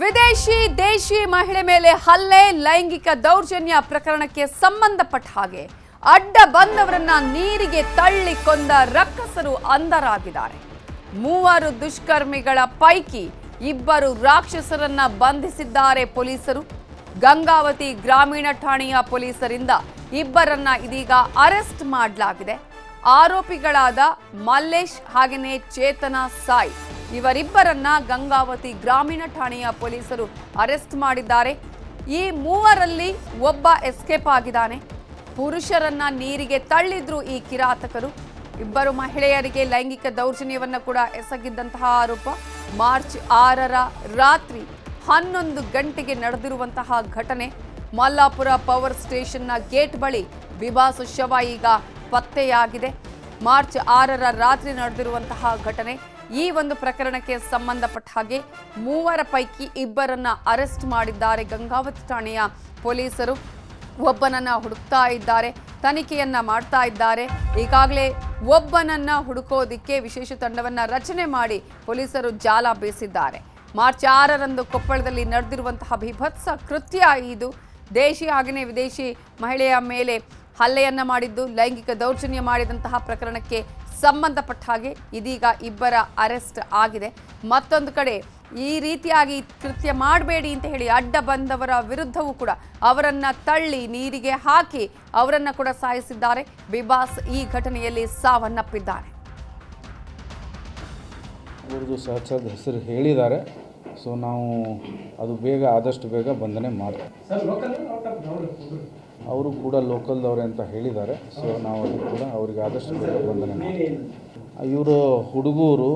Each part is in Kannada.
ವಿದೇಶಿ, ದೇಶಿ ಮಹಿಳೆ ಮೇಲೆ ಹಲ್ಲೆ, ಲೈಂಗಿಕ ದೌರ್ಜನ್ಯ ಪ್ರಕರಣಕ್ಕೆ ಸಂಬಂಧಪಟ್ಟ ಹಾಗೆ ಅಡ್ಡ ಬಂದವರನ್ನ ನೀರಿಗೆ ತಳ್ಳಿ ಕೊಂದ ರಕ್ಕಸರು ಅಂಧರಾಗಿದ್ದಾರೆ. ಮೂವರು ದುಷ್ಕರ್ಮಿಗಳ ಪೈಕಿ ಇಬ್ಬರು ರಾಕ್ಷಸರನ್ನ ಬಂಧಿಸಿದ್ದಾರೆ ಪೊಲೀಸರು. ಗಂಗಾವತಿ ಗ್ರಾಮೀಣ ಠಾಣೆಯ ಪೊಲೀಸರಿಂದ ಇಬ್ಬರನ್ನ ಇದೀಗ ಅರೆಸ್ಟ್ ಮಾಡಲಾಗಿದೆ. ಆರೋಪಿಗಳಾದ ಮಲ್ಲೇಶ್ ಹಾಗೆಯೇ ಚೇತನ ಸಾಯ್. ಇವರಿಬ್ಬರನ್ನ ಗಂಗಾವತಿ ಗ್ರಾಮೀಣ ಠಾಣೆಯ ಪೊಲೀಸರು ಅರೆಸ್ಟ್ ಮಾಡಿದ್ದಾರೆ. ಈ ಮೂವರಲ್ಲಿ ಒಬ್ಬ ಎಸ್ಕೇಪ್ ಆಗಿದ್ದಾನೆ. ಪುರುಷರನ್ನ ನೀರಿಗೆ ತಳ್ಳಿದ್ರು ಈ ಕಿರಾತಕರು. ಇಬ್ಬರು ಮಹಿಳೆಯರಿಗೆ ಲೈಂಗಿಕ ದೌರ್ಜನ್ಯವನ್ನು ಕೂಡ ಎಸಗಿದ್ದಂತಹ ಆರೋಪ. ಮಾರ್ಚ್ ಆರರ ರಾತ್ರಿ ಹನ್ನೊಂದು ಗಂಟೆಗೆ ನಡೆದಿರುವಂತಹ ಘಟನೆ. ಮಲ್ಲಾಪುರ ಪವರ್ ಸ್ಟೇಷನ್ನ ಗೇಟ್ ಬಳಿ ಬಿಬಾಸು ಶವ ಈಗ ಪತ್ತೆಯಾಗಿದೆ. ಮಾರ್ಚ್ ಆರರ ರಾತ್ರಿ ನಡೆದಿರುವಂತಹ ಘಟನೆ ಈ ಒಂದು ಪ್ರಕರಣಕ್ಕೆ ಸಂಬಂಧಪಟ್ಟ ಹಾಗೆ ಮೂವರ ಪೈಕಿ ಇಬ್ಬರನ್ನ ಅರೆಸ್ಟ್ ಮಾಡಿದ್ದಾರೆ. ಗಂಗಾವತಿ ಠಾಣೆಯ ಪೊಲೀಸರು ಒಬ್ಬನನ್ನ ಹುಡುಕ್ತಾ ಇದ್ದಾರೆ, ತನಿಖೆಯನ್ನ ಮಾಡ್ತಾ ಇದ್ದಾರೆ. ಈಗಾಗಲೇ ಒಬ್ಬನನ್ನ ಹುಡುಕೋದಿಕ್ಕೆ ವಿಶೇಷ ತಂಡವನ್ನ ರಚನೆ ಮಾಡಿ ಪೊಲೀಸರು ಜಾಲ ಬೀಸಿದ್ದಾರೆ. ಮಾರ್ಚ್ ಆರರಂದು ಕೊಪ್ಪಳದಲ್ಲಿ ನಡೆದಿರುವಂತಹ ಬಿಭತ್ಸ ಕೃತ್ಯ ಇದು. ದೇಶಿ ಹಾಗೆಯೇ ವಿದೇಶಿ ಮಹಿಳೆಯ ಮೇಲೆ ಹಲ್ಲೆಯನ್ನ ಮಾಡಿದ್ದು ಲೈಂಗಿಕ ದೌರ್ಜನ್ಯ ಮಾಡಿದಂತಹ ಪ್ರಕರಣಕ್ಕೆ ಸಂಬಂಧಪಟ್ಟ ಹಾಗೆ ಇದೀಗ ಇಬ್ಬರ ಅರೆಸ್ಟ್ ಆಗಿದೆ. ಮತ್ತೊಂದು ಕಡೆ ಈ ರೀತಿಯಾಗಿ ಕೃತ್ಯ ಮಾಡಬೇಡಿ ಅಂತ ಹೇಳಿ ಅಡ್ಡ ಬಂದವರ ವಿರುದ್ಧವೂ ಕೂಡ ಅವರನ್ನ ತಳ್ಳಿ ನೀರಿಗೆ ಹಾಕಿ ಅವರನ್ನ ಕೂಡ ಸಾಯಿಸಿದ್ದಾರೆ. ಬಿಬಾಸ್ ಈ ಘಟನೆಯಲ್ಲಿ ಸಾವನ್ನಪ್ಪಿದ್ದಾರೆ. ಅವ್ರದ್ದು ಸಹಚರದ ಹೆಸರು ಹೇಳಿದ್ದಾರೆ. ಸೊ ನಾವು ಅದು ಬೇಗ ಆದಷ್ಟು ಬೇಗ ಬಂಧನೆ ಮಾಡ್ತೀವಿ. ಅವರು ಕೂಡ ಲೋಕಲ್ದವರೇ ಅಂತ ಹೇಳಿದ್ದಾರೆ. ಸೊ ನಾವು ಅದು ಕೂಡ ಅವರಿಗೆ ಆದಷ್ಟು ಬೇಗ ಬಂದನೆ ಇವರು ಹುಡುಗರು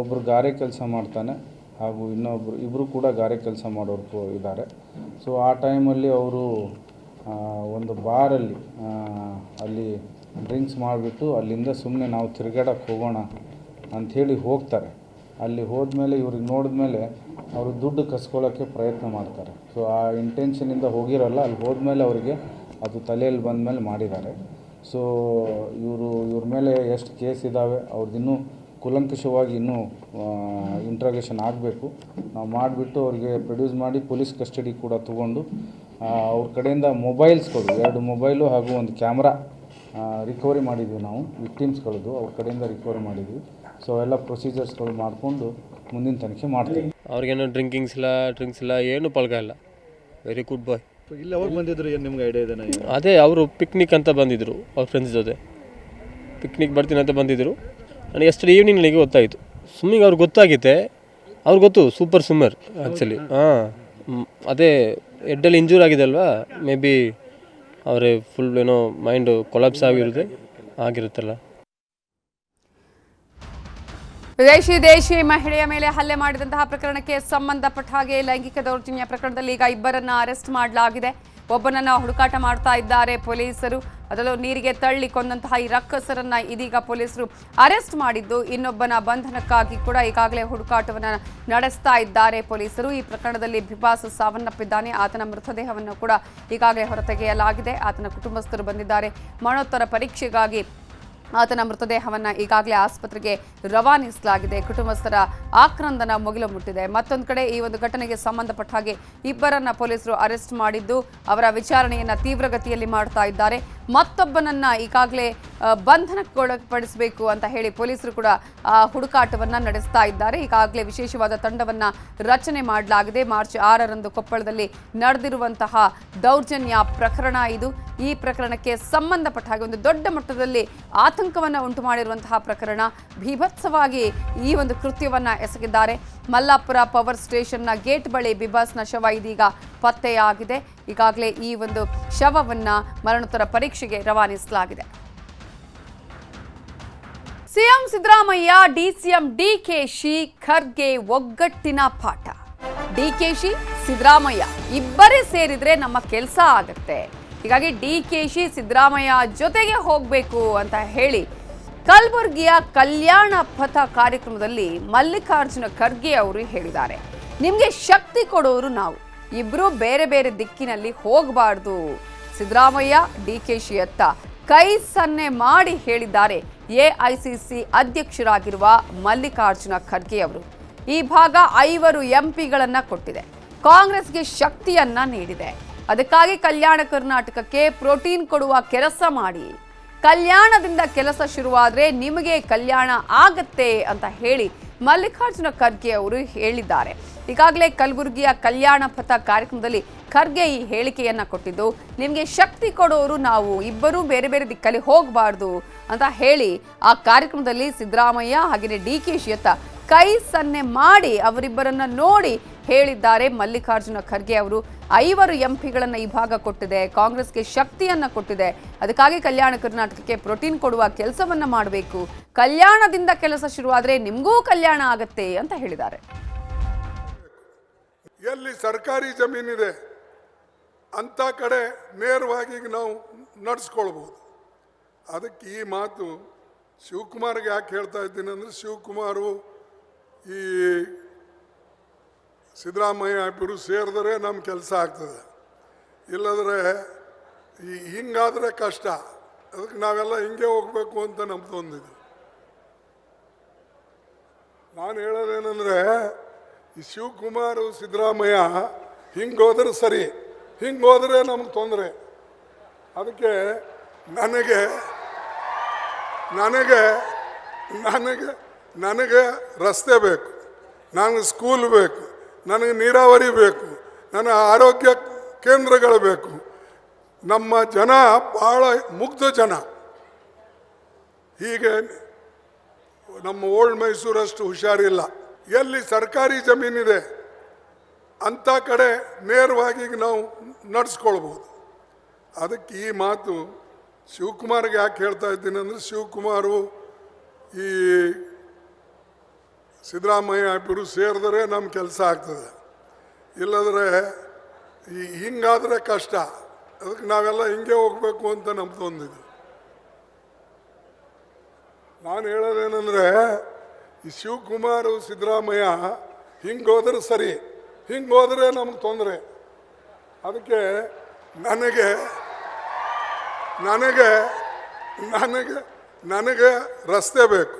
ಒಬ್ಬರು ಗಾರೆ ಕೆಲಸ ಮಾಡ್ತಾನೆ ಹಾಗೂ ಇನ್ನೊಬ್ಬರು ಇಬ್ಬರು ಕೂಡ ಗಾರೆ ಕೆಲಸ ಮಾಡೋರು ಇದ್ದಾರೆ. ಸೊ ಆ ಟೈಮಲ್ಲಿ ಅವರು ಒಂದು ಬಾರಲ್ಲಿ ಅಲ್ಲಿ ಡ್ರಿಂಕ್ಸ್ ಮಾಡಿಬಿಟ್ಟು ಅಲ್ಲಿಂದ ಸುಮ್ಮನೆ ನಾವು ತಿರುಗಾಡಕ್ಕೆ ಹೋಗೋಣ ಅಂಥೇಳಿ ಹೋಗ್ತಾರೆ. ಅಲ್ಲಿ ಹೋದ್ಮೇಲೆ ಇವ್ರಿಗೆ ನೋಡಿದ್ಮೇಲೆ ಅವರು ದುಡ್ಡು ಕಸ್ಕೊಳ್ಳೋಕ್ಕೆ ಪ್ರಯತ್ನ ಮಾಡ್ತಾರೆ. ಸೊ ಆ ಇಂಟೆನ್ಷನಿಂದ ಹೋಗಿರಲ್ಲ. ಅಲ್ಲಿ ಹೋದ್ಮೇಲೆ ಅವರಿಗೆ ಅದು ತಲೆಯಲ್ಲಿ ಬಂದಮೇಲೆ ಮಾಡಿದ್ದಾರೆ. ಸೊ ಇವರು, ಇವ್ರ ಮೇಲೆ ಎಷ್ಟು ಕೇಸ್ ಇದ್ದಾವೆ ಅವ್ರದ್ದು ಇನ್ನೂ ಕೂಲಂಕಷವಾಗಿ ಇನ್ನೂ ಇಂಟ್ರಾಗೇಷನ್ ಆಗಬೇಕು. ನಾವು ಮಾಡಿಬಿಟ್ಟು ಅವ್ರಿಗೆ ಪ್ರೊಡ್ಯೂಸ್ ಮಾಡಿ ಪೊಲೀಸ್ ಕಸ್ಟಡಿ ಕೂಡ ತೊಗೊಂಡು ಅವ್ರ ಕಡೆಯಿಂದ ಮೊಬೈಲ್ಸ್ ಮೊಬೈಲ್ಸ್ಗಳು ಎರಡು ಮೊಬೈಲು ಹಾಗೂ ಒಂದು ಕ್ಯಾಮ್ರಾ ರಿಕವರಿ ಮಾಡಿದ್ವಿ ನಾವು ವಿಕ್ಟಿಮ್ಸ್ಗಳದ್ದು ಅವ್ರ ಕಡೆಯಿಂದ ರಿಕವರಿ ಮಾಡಿದ್ವಿ. ಸೊ ಎಲ್ಲ ಪ್ರೊಸೀಜರ್ಸ್ಗಳು ಮಾಡಿಕೊಂಡು ಮುಂದಿನ ತನಿಖೆ ಮಾಡ್ತೀವಿ. ಅವ್ರಿಗೇನು ಡ್ರಿಂಕಿಂಗ್ಸ್ ಇಲ್ಲ ಡ್ರಿಂಕ್ಸ್ ಇಲ್ಲ, ಏನು ಪಲ್ಗ ಇಲ್ಲ. ವೆರಿ ಗುಡ್ ಬಾಯ್ ಇಲ್ಲಿ ಅವ್ರು ಬಂದಿದ್ರು ಏನು ನಿಮ್ಗೆ ಐಡಿಯಾ ಅದೇ ಅವರು ಪಿಕ್ನಿಕ್ ಅಂತ ಬಂದಿದ್ದರು ಅವ್ರ ಫ್ರೆಂಡ್ಸ್ ಜೊತೆ. ಪಿಕ್ನಿಕ್ ಬರ್ತೀನಿ ಅಂತ ಬಂದಿದ್ದರು ನನಗೆ ಎಷ್ಟೇ ಈವ್ನಿಂಗ್ ನನಗೆ ಗೊತ್ತಾಯಿತು. ಸ್ವಿಮ್ಮಿಂಗ್ ಅವ್ರಿಗೆ ಗೊತ್ತಾಗಿತ್ತೆ ಅವ್ರಿಗೆ ಗೊತ್ತು ಸೂಪರ್ ಸ್ವಿಮ್ಮರ್ ಆ್ಯಕ್ಚುಲಿ ಹಾಂ. ಅದೇ ಹೆಡ್ಡಲ್ಲಿ ಇಂಜೂರ್ ಆಗಿದೆ ಅಲ್ವಾ? ಮೇ ಬಿ ಅವರೇ ಫುಲ್ ಏನೋ ಮೈಂಡು ಕೊಲಾಪ್ಸ್ ಆಗಿರುತ್ತೆ ಆಗಿರುತ್ತಲ್ಲ. ವಿದೇಶಿ ದೇಶಿ ಮಹಿಳೆಯ ಮೇಲೆ ಹಲ್ಲೆ ಮಾಡಿದಂತಹ ಪ್ರಕರಣಕ್ಕೆ ಸಂಬಂಧಪಟ್ಟ ಹಾಗೆ ಲೈಂಗಿಕ ದೌರ್ಜನ್ಯ ಪ್ರಕರಣದಲ್ಲಿ ಈಗ ಇಬ್ಬರನ್ನ ಅರೆಸ್ಟ್ ಮಾಡಲಾಗಿದೆ. ಒಬ್ಬನನ್ನ ಹುಡುಕಾಟ ಮಾಡ್ತಾ ಇದ್ದಾರೆ ಪೊಲೀಸರು. ಅದರಲ್ಲೂ ನೀರಿಗೆ ತಳ್ಳಿ ಕೊಂದಂತಹ ಈ ರಕ್ಕಸರನ್ನ ಇದೀಗ ಪೊಲೀಸರು ಅರೆಸ್ಟ್ ಮಾಡಿದ್ದು. ಇನ್ನೊಬ್ಬನ ಬಂಧನಕ್ಕಾಗಿ ಕೂಡ ಈಗಾಗಲೇ ಹುಡುಕಾಟವನ್ನು ನಡೆಸ್ತಾ ಇದ್ದಾರೆ ಪೊಲೀಸರು. ಈ ಪ್ರಕರಣದಲ್ಲಿ ಬಿಬಾಸ್ ಸಾವನ್ನಪ್ಪಿದ್ದಾನೆ. ಆತನ ಮೃತದೇಹವನ್ನು ಕೂಡ ಈಗಾಗಲೇ ಹೊರತೆಗೆಯಲಾಗಿದೆ. ಆತನ ಕುಟುಂಬಸ್ಥರು ಬಂದಿದ್ದಾರೆ. ಮರಣೋತ್ತರ ಪರೀಕ್ಷೆಗಾಗಿ ಆತನ ಮೃತದೇಹವನ್ನು ಈಗಾಗಲೇ ಆಸ್ಪತ್ರೆಗೆ ರವಾನಿಸಲಾಗಿದೆ. ಕುಟುಂಬಸ್ಥರ ಆಕ್ರಂದನ ಮುಗಿಲು ಮುಟ್ಟಿದೆ. ಮತ್ತೊಂದು ಕಡೆ ಈ ಒಂದು ಘಟನೆಗೆ ಸಂಬಂಧಪಟ್ಟ ಹಾಗೆ ಇಬ್ಬರನ್ನ ಪೊಲೀಸರು ಅರೆಸ್ಟ್ ಮಾಡಿದ್ದು ಅವರ ವಿಚಾರಣೆಯನ್ನು ತೀವ್ರಗತಿಯಲ್ಲಿ ಮಾಡ್ತಾ ಇದ್ದಾರೆ. ಮತ್ತೊಬ್ಬನನ್ನ ಈಗಾಗಲೇ ಬಂಧನಕ್ಕೊಳಪಡಿಸಬೇಕು ಅಂತ ಹೇಳಿ ಪೊಲೀಸರು ಕೂಡ ಹುಡುಕಾಟವನ್ನ ನಡೆಸ್ತಾ ಇದ್ದಾರೆ. ಈಗಾಗಲೇ ವಿಶೇಷವಾದ ತಂಡವನ್ನ ರಚನೆ ಮಾಡಲಾಗಿದೆ. ಮಾರ್ಚ್ ಆರರಂದು ಕೊಪ್ಪಳದಲ್ಲಿ ನಡೆದಿರುವಂತಹ ದೌರ್ಜನ್ಯ ಪ್ರಕರಣ ಇದು. ಈ ಪ್ರಕರಣಕ್ಕೆ ಸಂಬಂಧಪಟ್ಟ ಹಾಗೆ ಒಂದು ದೊಡ್ಡ ಮಟ್ಟದಲ್ಲಿ ಆತಂಕವನ್ನು ಉಂಟು ಮಾಡಿರುವಂತಹ ಪ್ರಕರಣ. ಭೀಭತ್ಸವಾಗಿ ಈ ಒಂದು ಕೃತ್ಯವನ್ನ ಎಸಗಿದ್ದಾರೆ. ಮಲ್ಲಾಪುರ ಪವರ್ ಸ್ಟೇಷನ್ನ ಗೇಟ್ ಬಳಿ ಬಿಬಾಸ್ನ ಶವ ಇದೀಗ ಪತ್ತೆಯಾಗಿದೆ. ಈಗಾಗಲೇ ಈ ಒಂದು ಶವವನ್ನ ಮರಣೋತ್ತರ ಪರೀಕ್ಷೆಗೆ ರವಾನಿಸಲಾಗಿದೆ. ಸಿಎಂ ಸಿದ್ದರಾಮಯ್ಯ ಡಿಸಿಎಂ ಡಿಕೆಶಿ ಖರ್ಗೆ ಒಗ್ಗಟ್ಟಿನ ಪಾಠ. ಡಿಕೆಶಿ ಸಿದ್ದರಾಮಯ್ಯ ಇಬ್ಬರೇ ಸೇರಿದ್ರೆ ನಮ್ಮ ಕೆಲಸ ಆಗತ್ತೆ. ಹೀಗಾಗಿ ಡಿಕೆಶಿ ಸಿದ್ದರಾಮಯ್ಯ ಜೊತೆಗೆ ಹೋಗಬೇಕು ಅಂತ ಹೇಳಿ ಕಲಬುರಗಿಯ ಕಲ್ಯಾಣ ಪಥ ಕಾರ್ಯಕ್ರಮದಲ್ಲಿ ಮಲ್ಲಿಕಾರ್ಜುನ ಖರ್ಗೆ ಅವರು ಹೇಳಿದ್ದಾರೆ. ನಿಮಗೆ ಶಕ್ತಿ ಕೊಡೋರು ನಾವು. ಇಬ್ರು ಬೇರೆ ಬೇರೆ ದಿಕ್ಕಿನಲ್ಲಿ ಹೋಗಬಾರ್ದು. ಸಿದ್ದರಾಮಯ್ಯ ಡಿ ಕೆ ಅತ್ತ ಕೈ ಸನ್ನೆ ಮಾಡಿ ಹೇಳಿದ್ದಾರೆ ಎಐಸಿಸಿ ಅಧ್ಯಕ್ಷರಾಗಿರುವ ಮಲ್ಲಿಕಾರ್ಜುನ ಖರ್ಗೆ ಅವರು. ಈ ಭಾಗ ಐವರು ಎಂಪಿಗಳನ್ನ ಕೊಟ್ಟಿದೆ. ಕಾಂಗ್ರೆಸ್ಗೆ ಶಕ್ತಿಯನ್ನ ನೀಡಿದೆ. ಅದಕ್ಕಾಗಿ ಕಲ್ಯಾಣ ಕರ್ನಾಟಕಕ್ಕೆ ಪ್ರೋಟೀನ್ ಕೊಡುವ ಕೆಲಸ ಮಾಡಿ. ಕಲ್ಯಾಣದಿಂದ ಕೆಲಸ ಶುರುವಾದರೆ ನಿಮಗೆ ಕಲ್ಯಾಣ ಆಗತ್ತೆ ಅಂತ ಹೇಳಿ ಮಲ್ಲಿಕಾರ್ಜುನ ಖರ್ಗೆ ಅವರು ಹೇಳಿದ್ದಾರೆ. ಈಗಾಗಲೇ ಕಲಬುರಗಿಯ ಕಲ್ಯಾಣ ಪಥ ಕಾರ್ಯಕ್ರಮದಲ್ಲಿ ಖರ್ಗೆ ಈ ಹೇಳಿಕೆಯನ್ನ ಕೊಟ್ಟಿದ್ದು, ನಿಮಗೆ ಶಕ್ತಿ ಕೊಡೋರು ನಾವು, ಇಬ್ಬರೂ ಬೇರೆ ಬೇರೆ ದಿಕ್ಕಲ್ಲಿ ಹೋಗಬಾರ್ದು ಅಂತ ಹೇಳಿ ಆ ಕಾರ್ಯಕ್ರಮದಲ್ಲಿ ಸಿದ್ದರಾಮಯ್ಯ ಹಾಗೆಯೇ ಡಿ ಕೆ ಶಿಯತ್ತ ಕೈ ಸನ್ನೆ ಮಾಡಿ ಅವರಿಬ್ಬರನ್ನ ನೋಡಿ ಹೇಳಿದ್ದಾರೆ. ಮಲ್ಲಿಕಾರ್ಜುನ ಖರ್ಗೆ ಅವರು ಐವರು ಎಂಪಿಗಳನ್ನು ಈ ಭಾಗ ಕೊಟ್ಟಿದೆ. ಕಾಂಗ್ರೆಸ್ಗೆ ಶಕ್ತಿಯನ್ನು ಕೊಟ್ಟಿದೆ. ಅದಕ್ಕಾಗಿ ಕಲ್ಯಾಣ ಕರ್ನಾಟಕಕ್ಕೆ ಪ್ರೋಟೀನ್ ಕೊಡುವ ಕೆಲಸವನ್ನು ಮಾಡಬೇಕು. ಕಲ್ಯಾಣದಿಂದ ಕೆಲಸ ಶುರುವಾದರೆ ನಿಮಗೂ ಕಲ್ಯಾಣ ಆಗತ್ತೆ ಅಂತ ಹೇಳಿದ್ದಾರೆ. ಎಲ್ಲಿ ಸರ್ಕಾರಿ ಜಮೀನಿದೆ ಅಂಥ ಕಡೆ ನೇರವಾಗಿ ನಾವು ನಡೆಸ್ಕೊಳ್ಬೋದು. ಅದಕ್ಕೆ ಈ ಮಾತು ಶಿವಕುಮಾರ್ಗೆ ಯಾಕೆ ಹೇಳ್ತಾ ಇದ್ದೀನಿ ಅಂದರೆ, ಶಿವಕುಮಾರು ಈ ಸಿದ್ದರಾಮಯ್ಯ ಇಬ್ಬರು ಸೇರಿದ್ರೆ ನಮ್ಮ ಕೆಲಸ ಆಗ್ತದೆ. ಇಲ್ಲದ್ರೆ ಈ ಹಿಂಗಾದರೆ ಕಷ್ಟ. ಅದಕ್ಕೆ ನಾವೆಲ್ಲ ಹಿಂಗೆ ಹೋಗಬೇಕು ಅಂತ ಒಂದಿದೆ. ನಾನು ಹೇಳೋದೇನೆಂದರೆ, ಈ ಶಿವಕುಮಾರ್, ಸಿದ್ದರಾಮಯ್ಯ ಹಿಂಗೋದ್ರೆ ಸರಿ ಹಿಂಗೋದ್ರೆ ಹೋದರೆ ನಮಗೆ ತೊಂದರೆ. ಅದಕ್ಕೆ ನನಗೆ ನನಗೆ ನನಗೆ ನನಗೆ ರಸ್ತೆ ಬೇಕು. ನನಗೆ ಸ್ಕೂಲ್ ಬೇಕು. ನನಗೆ ನೀರಾವರಿ ಬೇಕು, ನನ್ನ ಆರೋಗ್ಯ ಕೇಂದ್ರಗಳು ಬೇಕು. ನಮ್ಮ ಜನ ಭಾಳ ಮುಗ್ಧ ಜನ. ಹೀಗೆ ನಮ್ಮ ಓಲ್ಡ್ ಮೈಸೂರಷ್ಟು ಹುಷಾರಿಲ್ಲ. ಎಲ್ಲಿ ಸರ್ಕಾರಿ ಜಮೀನಿದೆ ಅಂಥ ಕಡೆ ನೇರವಾಗಿ ನಾವು ನಡೆಸ್ಕೊಳ್ಬೋದು. ಅದಕ್ಕೆ ಈ ಮಾತು ಶಿವಕುಮಾರ್ಗೆ ಯಾಕೆ ಹೇಳ್ತಾ ಇದ್ದೀನಿ ಅಂದರೆ ಶಿವಕುಮಾರು ಈ ಸಿದ್ದರಾಮಯ್ಯ ಇಬ್ಬರು ಸೇರಿದ್ರೆ ನಮ್ಮ ಕೆಲಸ ಆಗ್ತದೆ. ಇಲ್ಲದ್ರೆ ಈ ಹಿಂಗಾದರೆ ಕಷ್ಟ. ಅದಕ್ಕೆ ನಾವೆಲ್ಲ ಹಿಂಗೆ ಹೋಗಬೇಕು ಅಂತ ಒಂದಿದೆ. ನಾನು ಹೇಳೋದೇನೆಂದರೆ, ಈ ಶಿವಕುಮಾರ್, ಸಿದ್ದರಾಮಯ್ಯ ಹಿಂಗೆ ಹೋದ್ರೆ ಸರಿ, ಹಿಂಗೆ ಹೋದರೆ ನಮ್ಗೆ ತೊಂದರೆ. ಅದಕ್ಕೆ ನನಗೆ ನನಗೆ ನನಗೆ ನನಗೆ ರಸ್ತೆ ಬೇಕು.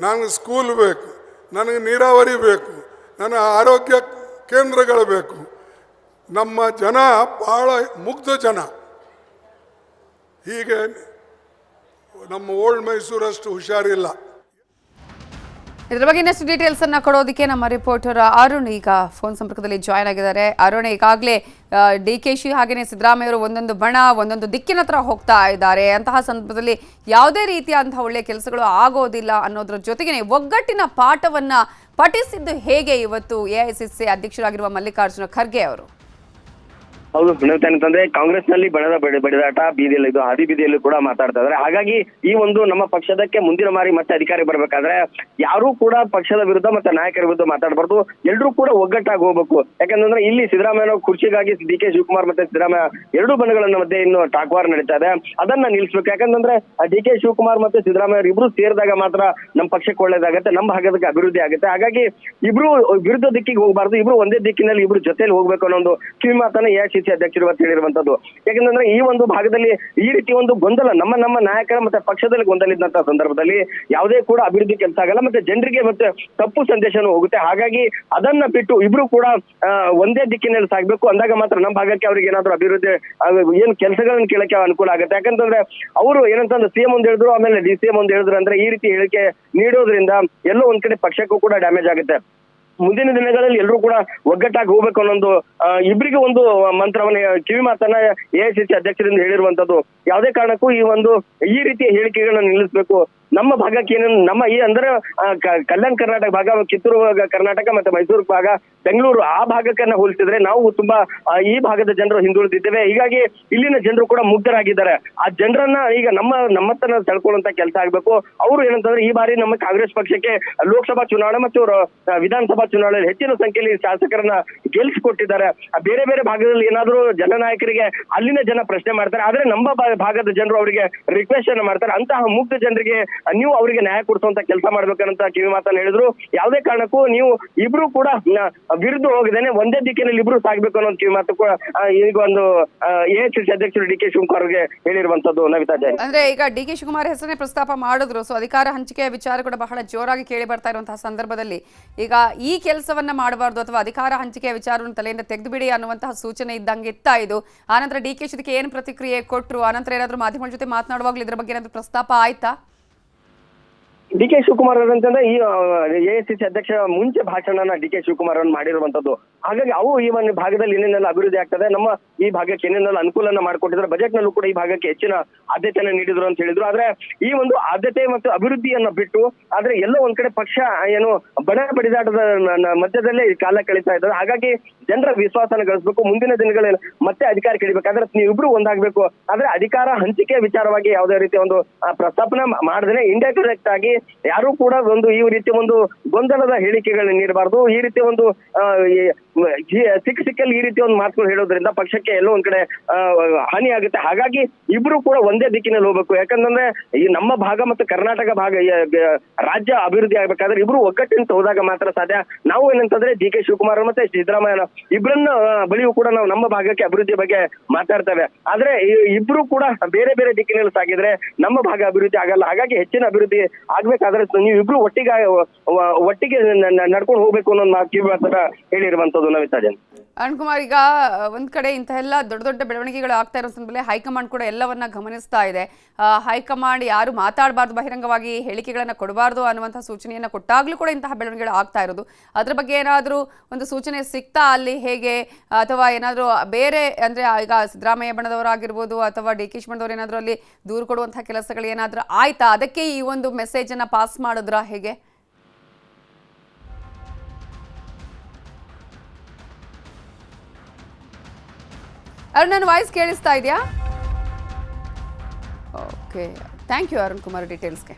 ನನಗೆ ಸ್ಕೂಲ್ ಬೇಕು. ನನಗೆ ನೀರಾವರಿ ಬೇಕು, ನನ್ನ ಆರೋಗ್ಯ ಕೇಂದ್ರಗಳು ಬೇಕು. ನಮ್ಮ ಜನ ಭಾಳ ಮುಗ್ಧ ಜನ. ಹೀಗೆ ನಮ್ಮ ಓಲ್ಡ್ ಮೈಸೂರಷ್ಟು ಹುಷಾರಿಲ್ಲ. ಇದರ ಬಗ್ಗೆ ಇನ್ನಷ್ಟು ಡೀಟೇಲ್ಸ್ ಅನ್ನ ಕೊಡೋದಕ್ಕೆ ನಮ್ಮ ರಿಪೋರ್ಟರ್ ಅರುಣ್ ಈಗ ಫೋನ್ ಸಂಪರ್ಕದಲ್ಲಿ ಜಾಯ್ನ್ ಆಗಿದ್ದಾರೆ. ಅರುಣ್, ಈಗಾಗಲೇ ಡಿ ಕೆ ಶಿ ಹಾಗೆಯೇ ಸಿದ್ದರಾಮಯ್ಯ ಅವರು ಒಂದೊಂದು ಬಣ, ಒಂದೊಂದು ದಿಕ್ಕಿನ ಹತ್ರ ಹೋಗ್ತಾ ಇದ್ದಾರೆ. ಅಂತಹ ಸಂದರ್ಭದಲ್ಲಿ ಯಾವುದೇ ರೀತಿಯಾದಂತಹ ಒಳ್ಳೆಯ ಕೆಲಸಗಳು ಆಗೋದಿಲ್ಲ ಅನ್ನೋದ್ರ ಜೊತೆಗೆ ಒಗ್ಗಟ್ಟಿನ ಪಾಠವನ್ನ ಪಠಿಸಿದ್ದು ಹೇಗೆ ಇವತ್ತು ಎಐಸಿಸಿ ಅಧ್ಯಕ್ಷರಾಗಿರುವ ಮಲ್ಲಿಕಾರ್ಜುನ ಖರ್ಗೆ ಅವರು? ಹೌದು ಏನಂತಂದ್ರೆ ಕಾಂಗ್ರೆಸ್ನಲ್ಲಿ ಬಡಿದಾಟ, ಬೀದಿಯಲ್ಲಿ ಇದು ಹಾದಿ ಬೀದಿಯಲ್ಲಿ ಕೂಡ ಮಾತಾಡ್ತಾ ಇದಾರೆ ಹಾಗಾಗಿ ಈ ಒಂದು ನಮ್ಮ ಪಕ್ಷದಕ್ಕೆ ಮುಂದಿನ ಮಾರಿ ಮತ್ತೆ ಅಧಿಕಾರಿ ಬರ್ಬೇಕಾದ್ರೆ ಯಾರು ಕೂಡ ಪಕ್ಷದ ವಿರುದ್ಧ ಮತ್ತೆ ನಾಯಕರ ವಿರುದ್ಧ ಮಾತಾಡಬಾರ್ದು. ಎಲ್ಲರೂ ಕೂಡ ಒಗ್ಗಟ್ಟಾಗಿ ಹೋಗ್ಬೇಕು. ಯಾಕಂತಂದ್ರೆ ಇಲ್ಲಿ ಸಿದ್ದರಾಮಯ್ಯ ಕುರ್ಚಿಗಾಗಿ ಡಿ ಕೆ ಶಿವಕುಮಾರ್ ಮತ್ತೆ ಸಿದ್ದರಾಮಯ್ಯ ಎರಡು ಬಣಗಳ ಮಧ್ಯೆ ಇನ್ನು ಟಾಕ್ವಾರ್ ನಡೀತಾ ಇದೆ. ಅದನ್ನ ನಿಲ್ಸ್ಬೇಕು. ಯಾಕಂತಂದ್ರೆ ಡಿ ಕೆ ಶಿವಕುಮಾರ್ ಮತ್ತೆ ಸಿದ್ದರಾಮಯ್ಯ ಇಬ್ರು ಸೇರಿದಾಗ ಮಾತ್ರ ನಮ್ಮ ಪಕ್ಷಕ್ಕೆ ಒಳ್ಳೇದಾಗುತ್ತೆ, ನಮ್ಮ ಭಾಗದಕ್ಕೆ ಅಭಿವೃದ್ಧಿ ಆಗುತ್ತೆ. ಹಾಗಾಗಿ ಇಬ್ರು ವಿರುದ್ಧ ದಿಕ್ಕಿಗೆ ಹೋಗಬಾರ್ದು. ಇಬ್ರು ಒಂದೇ ದಿಕ್ಕಿನಲ್ಲಿ ಇಬ್ರು ಜೊತೆಲಿ ಹೋಗ್ಬೇಕು ಅನ್ನೋ ಒಂದು ಕಿವಿ ಮಾತನ್ನ ಎಐಸಿಸಿ ಅಧ್ಯಕ್ಷರು ಇವತ್ತು ಹೇಳಿರುವಂತದ್ದು. ಯಾಕಂತಂದ್ರೆ ಈ ಒಂದು ಭಾಗದಲ್ಲಿ ಈ ರೀತಿ ಒಂದು ಗೊಂದಲ, ನಮ್ಮ ನಮ್ಮ ನಾಯಕರ ಮತ್ತೆ ಪಕ್ಷದಲ್ಲಿ ಗೊಂದಲ ಇದ್ದಂತಹ ಸಂದರ್ಭದಲ್ಲಿ ಯಾವುದೇ ಕೂಡ ಅಭಿವೃದ್ಧಿ ಕೆಲಸ ಆಗಲ್ಲ, ಮತ್ತೆ ಜನರಿಗೆ ಮತ್ತೆ ತಪ್ಪು ಸಂದೇಶನೂ ಹೋಗುತ್ತೆ. ಹಾಗಾಗಿ ಅದನ್ನ ಬಿಟ್ಟು ಇಬ್ರು ಕೂಡ ಒಂದೇ ದಿಕ್ಕಿನಲ್ಲಿ ಸಾಗಬೇಕು. ಅಂದಾಗ ಮಾತ್ರ ನಮ್ಮ ಭಾಗಕ್ಕೆ ಅವ್ರಿಗೆ ಏನಾದ್ರು ಅಭಿವೃದ್ಧಿ ಏನು ಕೆಲಸಗಳನ್ನ ಕೇಳಕ್ಕೆ ಅನುಕೂಲ ಆಗುತ್ತೆ. ಯಾಕಂತಂದ್ರೆ ಅವರು ಏನಂತಂದ್ರೆ ಸಿಎಂ ಒಂದ್ ಹೇಳಿದ್ರು, ಆಮೇಲೆ ಡಿ ಸಿ ಎಂ ಒಂದ್ ಹೇಳಿದ್ರು ಅಂದ್ರೆ ಈ ರೀತಿ ಹೇಳಿಕೆ ನೀಡೋದ್ರಿಂದ ಎಲ್ಲೋ ಒಂದ್ ಕಡೆ ಪಕ್ಷಕ್ಕೂ ಕೂಡ ಡ್ಯಾಮೇಜ್ ಆಗುತ್ತೆ. ಮುಂದಿನ ದಿನಗಳಲ್ಲಿ ಎಲ್ಲರೂ ಕೂಡ ಒಗ್ಗಟ್ಟಾಗಿ ಹೋಗ್ಬೇಕು ಅನ್ನೊಂದು ಇಬ್ಬರಿಗೆ ಒಂದು ಮಂತ್ರವನ್ನ, ಕಿವಿ ಮಾತನ್ನ ಎಐಸಿಸಿ ಅಧ್ಯಕ್ಷರಿಂದ ಹೇಳಿರುವಂತದ್ದು. ಯಾವುದೇ ಕಾರಣಕ್ಕೂ ಈ ಒಂದು, ಈ ರೀತಿಯ ಹೇಳಿಕೆಗಳನ್ನ ನಿಲ್ಲಿಸಬೇಕು. ನಮ್ಮ ಭಾಗಕ್ಕೆ ಏನೇನು, ನಮ್ಮ ಈ ಅಂದ್ರೆ ಕಲ್ಯಾಣ ಕರ್ನಾಟಕ ಭಾಗ, ಕಿತ್ತೂರು ಕರ್ನಾಟಕ ಮತ್ತೆ ಮೈಸೂರು ಭಾಗ, ಬೆಂಗಳೂರು ಆ ಭಾಗಕ್ಕನ್ನ ಹೋಲಿಸಿದ್ರೆ ನಾವು ತುಂಬಾ ಈ ಭಾಗದ ಜನರು ಹಿಂದುಳಿದಿದ್ದೇವೆ. ಹೀಗಾಗಿ ಇಲ್ಲಿನ ಜನರು ಕೂಡ ಮುಗ್ಧರಾಗಿದ್ದಾರೆ. ಆ ಜನರನ್ನ ಈಗ ನಮ್ಮ ನಮ್ಮತ್ತನ ತಳ್ಕೊಳ್ಳುವಂತ ಕೆಲಸ ಆಗ್ಬೇಕು. ಅವರು ಏನಂತಂದ್ರೆ ಈ ಬಾರಿ ನಮ್ಮ ಕಾಂಗ್ರೆಸ್ ಪಕ್ಷಕ್ಕೆ ಲೋಕಸಭಾ ಚುನಾವಣೆ ಮತ್ತು ವಿಧಾನಸಭಾ ಚುನಾವಣೆಯಲ್ಲಿ ಹೆಚ್ಚಿನ ಸಂಖ್ಯೆಯಲ್ಲಿ ಶಾಸಕರನ್ನ ಗೆಲ್ಲಿಸಿಕೊಟ್ಟಿದ್ದಾರೆ. ಬೇರೆ ಬೇರೆ ಭಾಗದಲ್ಲಿ ಏನಾದರೂ ಜನನಾಯಕರಿಗೆ ಅಲ್ಲಿನ ಜನ ಪ್ರಶ್ನೆ ಮಾಡ್ತಾರೆ. ಆದ್ರೆ ನಮ್ಮ ಭಾಗದ ಜನರು ಅವರಿಗೆ ರಿಕ್ವೆಸ್ಟ್ ಅನ್ನ ಮಾಡ್ತಾರೆ. ಅಂತಹ ಮುಗ್ಧ ಜನರಿಗೆ ನೀವು ಅವರಿಗೆ ನ್ಯಾಯ ಕೊಡಿಸುವಂತ ಕೆಲಸ ಮಾಡ್ಬೇಕಂತ ಕಿವಿ ಮಾತನ್ನ ಹೇಳಿದ್ರು. ಯಾವುದೇ ಕಾರಣಕ್ಕೂ ನೀವು ಇಬ್ರು ಕೂಡ ವಿರುದ್ಧ ಹೋಗದೇನೆ ಒಂದೇ ದಿಕ್ಕಿನಲ್ಲಿ ಇಬ್ರು ಸಾಗ್ಬೇಕು ಅನ್ನೋ ಕಿವಿ ಮಾತು ಕೂಡ ಈಗ ಒಂದು ಎ ಅಧ್ಯಕ್ಷರು ಡಿ ಕೆ ಶಿವಕುಮಾರ್ ಅವರಿಗೆ ಹೇಳಿರುವಂತದ್ದು ನವಿತಾ ಜೈನ್ ಅಂದ್ರೆ ಈಗ ಡಿ ಕೆ ಶಿವಕುಮಾರ್ ಹೆಸರನ್ನೇ ಪ್ರಸ್ತಾಪ ಮಾಡಿದ್ರು. ಸೊ ಅಧಿಕಾರ ಹಂಚಿಕೆಯ ವಿಚಾರ ಕೂಡ ಬಹಳ ಜೋರಾಗಿ ಕೇಳಿ ಬರ್ತಾ ಇರುವಂತಹ ಸಂದರ್ಭದಲ್ಲಿ ಈಗ ಈ ಕೆಲಸವನ್ನ ಮಾಡಬಾರ್ದು ಅಥವಾ ಅಧಿಕಾರ ಹಂಚಿಕೆಯ ವಿಚಾರವನ್ನು ತಲೆಯಿಂದ ತೆಗೆದುಬಿಡಿ ಅನ್ನುವಂತಹ ಸೂಚನೆ ಇದ್ದಂಗೆ ಇತ್ತಾ ಇದು. ಆನಂತರ ಡಿ ಕೆ ಇದಕ್ಕೆ ಏನು ಪ್ರತಿಕ್ರಿಯೆ ಕೊಟ್ಟರು ಆನಂತರ ಏನಾದರೂ ಮಾಧ್ಯಮಗಳ ಜೊತೆ ಮಾತನಾಡುವಾಗಲೂ ಇದ್ರ ಬಗ್ಗೆ ಏನಾದರೂ ಪ್ರಸ್ತಾಪ ಆಯ್ತಾ? ಡಿ ಕೆ ಶಿವಕುಮಾರ್ ಅಂತಂದ್ರೆ ಈ ಎಐಸಿಸಿ ಅಧ್ಯಕ್ಷ ಮುಂಚೆ ಭಾಷಣನ ಡಿ ಕೆ ಶಿವಕುಮಾರ್ ಅವರು ಮಾಡಿರುವಂತದ್ದು. ಹಾಗಾಗಿ ಅವು ಈ ಒಂದು ಭಾಗದಲ್ಲಿ ಏನೇನೆಲ್ಲ ಅಭಿವೃದ್ಧಿ ಆಗ್ತದೆ, ನಮ್ಮ ಈ ಭಾಗಕ್ಕೆ ಏನೇನೆಲ್ಲ ಅನುಕೂಲನ ಮಾಡಿಕೊಟ್ಟಿದ್ದಾರೆ ಬಜೆಟ್ ನಲ್ಲೂ ಕೂಡ ಈ ಭಾಗಕ್ಕೆ ಹೆಚ್ಚಿನ ಆದ್ಯತೆಯನ್ನು ನೀಡಿದ್ರು ಅಂತ ಹೇಳಿದ್ರು. ಆದ್ರೆ ಈ ಒಂದು ಆದ್ಯತೆ ಮತ್ತು ಅಭಿವೃದ್ಧಿಯನ್ನ ಬಿಟ್ಟು, ಆದ್ರೆ ಎಲ್ಲ ಒಂದ್ ಕಡೆ ಪಕ್ಷ ಏನು ಬಣ ಬಡಿದಾಟದ ಮಧ್ಯದಲ್ಲೇ ಕಾಲ ಕಳೀತಾ ಇದ್ದಾರೆ. ಹಾಗಾಗಿ ಜನರ ವಿಶ್ವಾಸನ ಗಳಿಸಬೇಕು, ಮುಂದಿನ ದಿನಗಳಲ್ಲಿ ಮತ್ತೆ ಅಧಿಕಾರ ಕೇಳಬೇಕಾದ್ರೆ ನೀವಿಬ್ರು ಒಂದಾಗಬೇಕು. ಆದ್ರೆ ಅಧಿಕಾರ ಹಂಚಿಕೆ ವಿಚಾರವಾಗಿ ಯಾವುದೇ ರೀತಿಯ ಒಂದು ಪ್ರಸ್ತಾಪನೆ ಮಾಡದೇ ಇಂಡೈರೆಕ್ಟ್ ಆಗಿ ಯಾರು ಕೂಡ ಒಂದು ಈ ರೀತಿ ಒಂದು ಗೊಂದಲದ ಹೇಳಿಕೆಗಳನ್ನ ನೀಡಬಾರದು ಈ ರೀತಿ ಒಂದು ಸಿಕ್ಕಲ್ಲಿ ಈ ರೀತಿ ಒಂದು ಮಾತುಗಳು ಹೇಳೋದ್ರಿಂದ ಪಕ್ಷಕ್ಕೆ ಎಲ್ಲೋ ಒಂದ್ ಕಡೆ ಹಾನಿ ಆಗುತ್ತೆ. ಹಾಗಾಗಿ ಇಬ್ರು ಕೂಡ ಒಂದೇ ದಿಕ್ಕಿನಲ್ಲಿ ಹೋಗ್ಬೇಕು. ಯಾಕಂತಂದ್ರೆ ಈ ನಮ್ಮ ಭಾಗ ಮತ್ತು ಕರ್ನಾಟಕ ಭಾಗ ರಾಜ್ಯ ಅಭಿವೃದ್ಧಿ ಆಗ್ಬೇಕಾದ್ರೆ ಇಬ್ರು ಒಗ್ಗಟ್ಟಿನಿಂದ ಹೋದಾಗ ಮಾತ್ರ ಸಾಧ್ಯ. ನಾವು ಏನಂತಂದ್ರೆ ಡಿ ಕೆ, ಶಿವಕುಮಾರ್ ಮತ್ತೆ ಸಿದ್ದರಾಮಯ್ಯ ಇಬ್ಬರನ್ನ ಬಳಿಯೂ ಕೂಡ ನಾವು ನಮ್ಮ ಭಾಗಕ್ಕೆ ಅಭಿವೃದ್ಧಿ ಬಗ್ಗೆ ಮಾತಾಡ್ತೇವೆ. ಆದ್ರೆ ಇಬ್ರು ಕೂಡ ಬೇರೆ ಬೇರೆ ದಿಕ್ಕಿನಲ್ಲಿ ಸಾಗಿದ್ರೆ ನಮ್ಮ ಭಾಗ ಅಭಿವೃದ್ಧಿ ಆಗಲ್ಲ. ಹಾಗಾಗಿ ಹೆಚ್ಚಿನ ಅಭಿವೃದ್ಧಿ ಆಗ್ಬೇಕಾದ್ರೆ ನೀವು ಇಬ್ರು ಒಟ್ಟಿಗೆ ಒಟ್ಟಿಗೆ ನಡ್ಕೊಂಡು ಹೋಗ್ಬೇಕು ಅನ್ನೋ ಮಾತು ಮಾತ್ರ ಹೇಳಿರುವಂತದ್ದು ವಿಚಾರಣೆ ಅರುಣ್ ಕುಮಾರ್ ಈಗ ಒಂದ್ ಕಡೆ ಇಂಥೆಲ್ಲ ದೊಡ್ಡ ದೊಡ್ಡ ಬೆಳವಣಿಗೆಗಳು ಆಗ್ತಾ ಇರೋ ಸಂದರ್ಭದಲ್ಲಿ ಹೈಕಮಾಂಡ್ ಕೂಡ ಎಲ್ಲವನ್ನ ಗಮನಿಸ್ತಾ ಇದೆ. ಹೈಕಮಾಂಡ್ ಯಾರು ಮಾತಾಡಬಾರ್ದು, ಬಹಿರಂಗವಾಗಿ ಹೇಳಿಕೆಗಳನ್ನ ಕೊಡಬಾರ್ದು ಅನ್ನುವಂತಹ ಸೂಚನೆಯನ್ನ ಕೊಟ್ಟಾಗ್ಲೂ ಕೂಡ ಇಂತಹ ಬೆಳವಣಿಗೆಗಳು ಆಗ್ತಾ ಇರೋದು. ಅದ್ರ ಬಗ್ಗೆ ಏನಾದ್ರೂ ಒಂದು ಸೂಚನೆ ಸಿಗ್ತಾ ಅಲ್ಲಿ ಹೇಗೆ? ಅಥವಾ ಏನಾದ್ರೂ ಬೇರೆ, ಅಂದ್ರೆ ಈಗ ಸಿದ್ದರಾಮಯ್ಯ ಬಣದವರಾಗಿರ್ಬೋದು, ಅಥವಾ ಡಿ. ಕೆ. ಬಣ್ಣದವರು ಏನಾದರೂ ಅಲ್ಲಿ ದೂರು ಕೊಡುವಂತಹ ಕೆಲಸಗಳು ಏನಾದ್ರೂ ಆಯ್ತಾ? ಅದಕ್ಕೆ ಈ ಒಂದು ಮೆಸೇಜ್ ಅನ್ನ ಪಾಸ್ ಮಾಡಿದ್ರಾ ಹೇಗೆ? ಅರುಣ್, ನನ್ನ ವಾಯ್ಸ್ ಕೇಳಿಸ್ತಾ ಇದೆಯಾ? Okay thank you Arun Kumar ಡೀಟೇಲ್ಸ್ಗೆ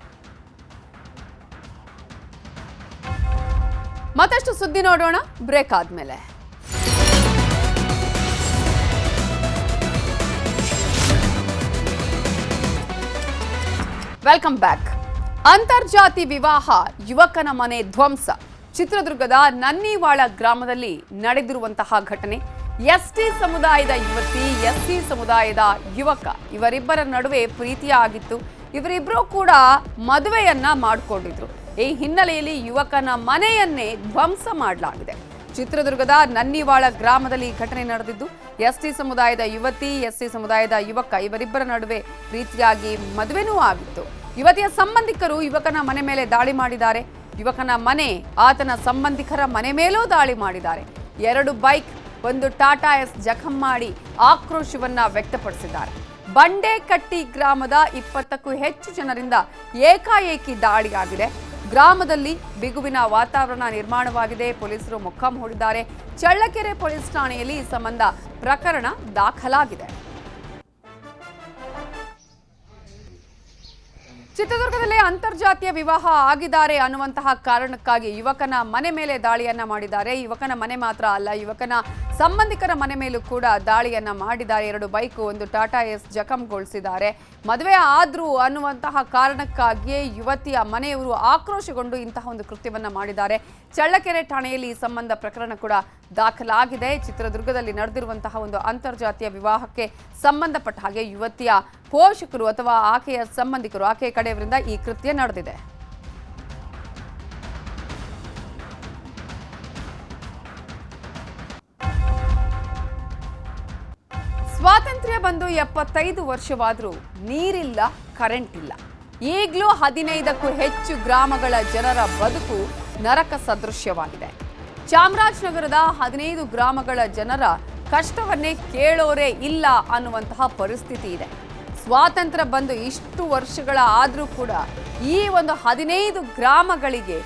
ಮತ್ತಷ್ಟು ಸುದ್ದಿ ನೋಡೋಣ ಬ್ರೇಕ್ ಆದ್ಮೇಲೆ. ವೆಲ್ಕಮ್ ಬ್ಯಾಕ್ ಅಂತರ್ಜಾತಿ ವಿವಾಹ, ಯುವಕನ ಮನೆ ಧ್ವಂಸ. ಚಿತ್ರದುರ್ಗದ ನನ್ನಿವಾಳ ಗ್ರಾಮದಲ್ಲಿ ನಡೆದಿರುವಂತಹ ಘಟನೆ. ಎಸ್ಟಿ ಸಮುದಾಯದ ಯುವತಿ, ಎಸ್ಸಿ ಸಮುದಾಯದ ಯುವಕ. ಇವರಿಬ್ಬರ ನಡುವೆ ಪ್ರೀತಿಯ ಆಗಿತ್ತು ಇವರಿಬ್ಬರು ಕೂಡ ಮದುವೆಯನ್ನ ಮಾಡಿಕೊಂಡಿದ್ರು. ಈ ಹಿನ್ನೆಲೆಯಲ್ಲಿ ಯುವಕನ ಮನೆಯನ್ನೇ ಧ್ವಂಸ ಮಾಡಲಾಗಿದೆ. ಚಿತ್ರದುರ್ಗದ ನನ್ನಿವಾಳ ಗ್ರಾಮದಲ್ಲಿ ಈ ಘಟನೆ ನಡೆದಿದ್ದು, ಎಸ್ಟಿ ಸಮುದಾಯದ ಯುವತಿ, ಎಸ್ಸಿ ಸಮುದಾಯದ ಯುವಕ ಇವರಿಬ್ಬರ ನಡುವೆ ಪ್ರೀತಿಯಾಗಿ ಮದುವೆನೂ ಆಗಿತ್ತು. ಯುವತಿಯ ಸಂಬಂಧಿಕರು ಯುವಕನ ಮನೆ ಮೇಲೆ ದಾಳಿ ಮಾಡಿದ್ದಾರೆ. ಯುವಕನ ಮನೆ, ಆತನ ಸಂಬಂಧಿಕರ ಮನೆ ಮೇಲೂ ದಾಳಿ ಮಾಡಿದ್ದಾರೆ. ಎರಡು ಬೈಕ್ ಒಂದು ಟಾಟಾ ಎಸ್ ಜಖಂ ಮಾಡಿ ಆಕ್ರೋಶವನ್ನ ವ್ಯಕ್ತಪಡಿಸಿದ್ದಾರೆ. ಬಂಡೆಕಟ್ಟಿ ಗ್ರಾಮದ ಇಪ್ಪತ್ತಕ್ಕೂ ಹೆಚ್ಚು ಜನರಿಂದ ಏಕಾಏಕಿ ದಾಳಿಯಾಗಿದೆ. ಗ್ರಾಮದಲ್ಲಿ ಬಿಗುವಿನ ವಾತಾವರಣ ನಿರ್ಮಾಣವಾಗಿದೆ. ಪೊಲೀಸರು ಮೊಕ್ಕಾಂ ಹೂಡಿದ್ದಾರೆ. ಚಳ್ಳಕೆರೆ ಪೊಲೀಸ್ ಠಾಣೆಯಲ್ಲಿ ಈ ಸಂಬಂಧ ಪ್ರಕರಣ ದಾಖಲಾಗಿದೆ. ಚಿತ್ರದುರ್ಗದಲ್ಲಿ ಅಂತರ್ಜಾತೀಯ ವಿವಾಹ ಆಗಿದ್ದಾರೆ ಅನ್ನುವಂತಹ ಕಾರಣಕ್ಕಾಗಿ ಯುವಕನ ಮನೆ ಮೇಲೆ ದಾಳಿಯನ್ನ ಮಾಡಿದ್ದಾರೆ. ಯುವಕನ ಮನೆ ಮಾತ್ರ ಅಲ್ಲ, ಯುವಕನ ಸಂಬಂಧಿಕರ ಮನೆ ಮೇಲೂ ಕೂಡ ದಾಳಿಯನ್ನ ಮಾಡಿದ್ದಾರೆ. ಎರಡು ಬೈಕ್, ಒಂದು ಟಾಟಾ ಎಸ್ ಜಖಂಗೊಳಿಸಿದ್ದಾರೆ. ಮದುವೆ ಆದ್ರೂ ಅನ್ನುವಂತಹ ಕಾರಣಕ್ಕಾಗಿಯೇ ಯುವತಿಯ ಮನೆಯವರು ಆಕ್ರೋಶಗೊಂಡು ಇಂತಹ ಒಂದು ಕೃತ್ಯವನ್ನ ಮಾಡಿದ್ದಾರೆ. ಚಳ್ಳಕೆರೆ ಠಾಣೆಯಲ್ಲಿ ಈ ಸಂಬಂಧ ಪ್ರಕರಣ ಕೂಡ ದಾಖಲಾಗಿದೆ. ಚಿತ್ರದುರ್ಗದಲ್ಲಿ ನಡೆದಿರುವಂತಹ ಒಂದು ಅಂತರ್ಜಾತೀಯ ವಿವಾಹಕ್ಕೆ ಸಂಬಂಧಪಟ್ಟ ಹಾಗೆ ಯುವತಿಯ ಪೋಷಕರು ಅಥವಾ ಆಕೆಯ ಸಂಬಂಧಿಕರು, ಆಕೆಯ ಕಡೆಯವರಿಂದ ಈ ಕೃತ್ಯ ನಡೆದಿದೆ. ಸ್ವಾತಂತ್ರ್ಯ ಬಂದು ಎಪ್ಪತ್ತೈದು ವರ್ಷವಾದರೂ ನೀರಿಲ್ಲ ಕರೆಂಟ್ ಇಲ್ಲ. ಈಗಲೂ ಹದಿನೈದಕ್ಕೂ ಹೆಚ್ಚು ಗ್ರಾಮಗಳ ಜನರ ಬದುಕು ನರಕ ಸದೃಶ್ಯವಾಗಿದೆ. ಚಾಮರಾಜನಗರದ ಹದಿನೈದು ಗ್ರಾಮಗಳ ಜನರ ಕಷ್ಟವನ್ನೇ ಕೇಳೋರೇ ಇಲ್ಲ ಅನ್ನುವಂತಹ ಪರಿಸ್ಥಿತಿ ಇದೆ. ಸ್ವಾತಂತ್ರ್ಯ ಬಂದು ಇಷ್ಟು ವರ್ಷಗಳ ಆದರೂ ಕೂಡ ಈ ಒಂದು ಹದಿನೈದು ಗ್ರಾಮಗಳಿಗೆ